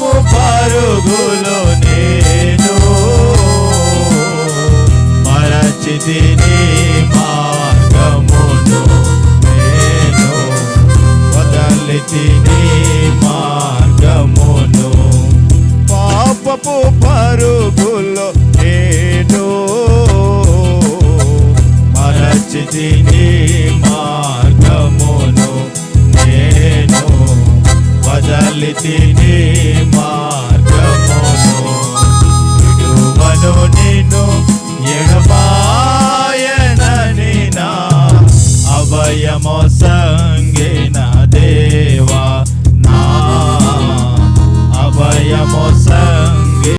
పాపము పరుగులో నేను మరచితిని మార్గమును నేను వదలితిని మార్గమును. పాపపు పరుగులో నేను మరచితిని మార్గ నలితిని మార్గమును విడువను నిన్ను ఎడబాయనని నా అభయము సంగే